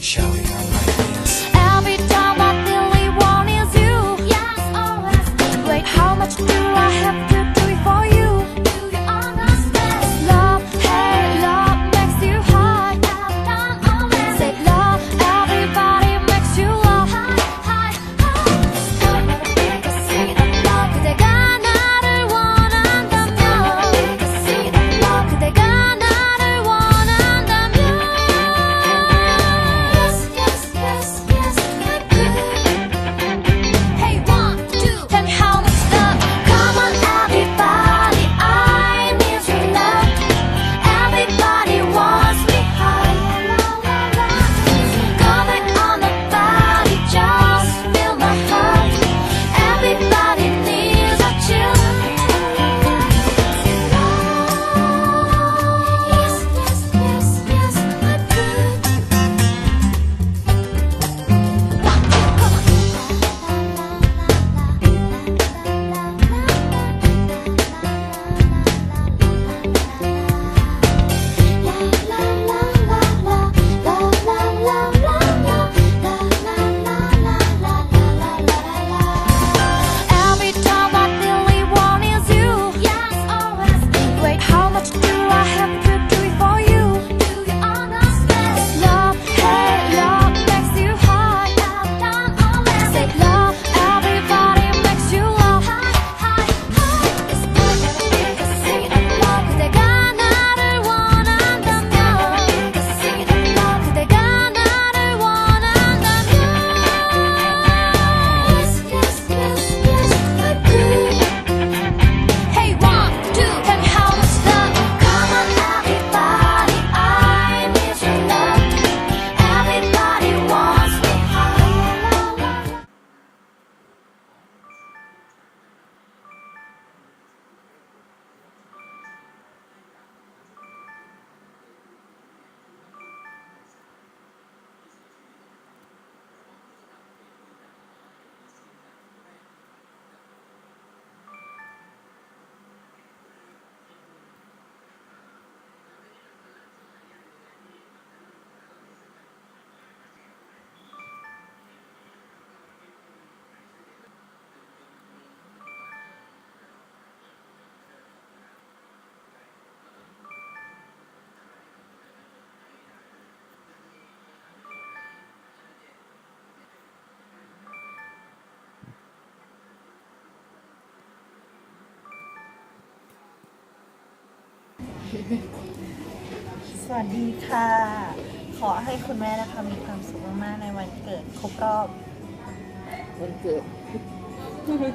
小雨。 สวัสดีค่ะ ขอให้คุณแม่นะคะมีความสุขมากๆในวันเกิดครบรอบวันเกิด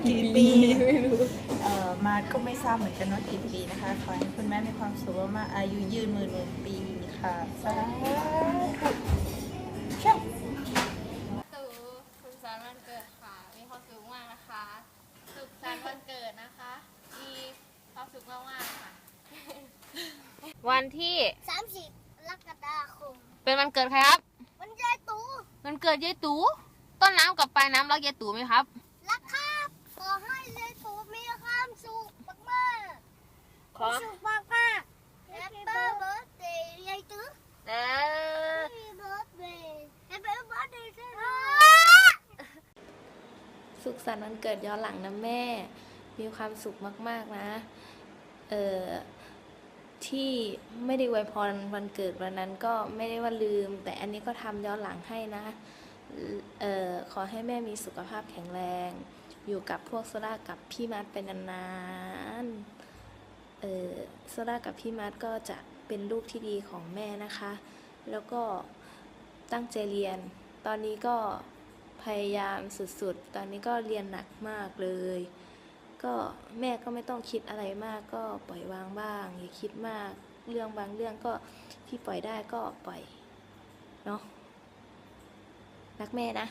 กี่ปีไม่รู้เอ่อมาก็ไม่ทราบเหมือนกันว่ากี่ปีนะคะ ขอให้คุณแม่มีความสุขมากๆอายุยืนหมื่นหมื่นปีค่ะสาธุเช่า ตู่สุขสันต์วันเกิดค่ะ มีความสุขมากนะคะ สุขสันต์วันเกิดนะคะ มีความสุขมากมากๆค่ะ วันที่สามสิบกรกฎาคม เป็นวันเกิดใครครับ วันยายตูวันเกิดยายตู่ต้นน้ำกับปลายน้ำรักยายตู่ไหมครับ รักครับขอให้ยายตูมีความสุขมากๆขอสุขมากมากๆ Happy birthday ยายตูเออ Happy birthday Happy birthday จ้าสุขสันต์วันเกิดย้อนหลังนะแม่ มีความสุขมาก ๆ นะ เออ ที่ไม่ได้อวพรวันเกิดวันนั้นก็ไม่ได้ว่าลืม แต่อันนี้ก็ทำย้อนหลังให้นะเออขอให้แม่มีสุขภาพแข็งแรง อยู่กับพวกโซดากับพี่มัดเป็นนานๆเออโซดากับพี่มัดก็จะเป็นลูกที่ดีของแม่นะคะ แล้วก็ตั้งใจเรียน ตอนนี้ก็พยายามสุดๆ ตอนนี้ก็เรียนหนักมากเลย ก็แม่ก็ไม่ต้องคิดอะไรมาก ก็ปล่อยวางบ้าง อย่าคิดมาก เรื่องบางเรื่องก็ที่ปล่อยได้ก็ปล่อยเนาะรักแม่นะ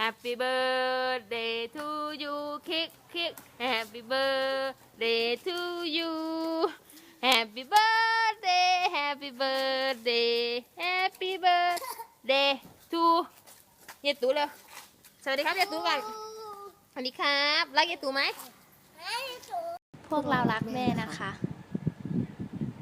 Happy birthday to you คิกคิก Happy birthday to you Happy birthday Happy birthday Happy birthday to ยายตู่เลย สวัสดีครับยายตู่กันสวัสดีครับ รักยายตู่ไหมให้ตูพวกเรารักแม่นะคะ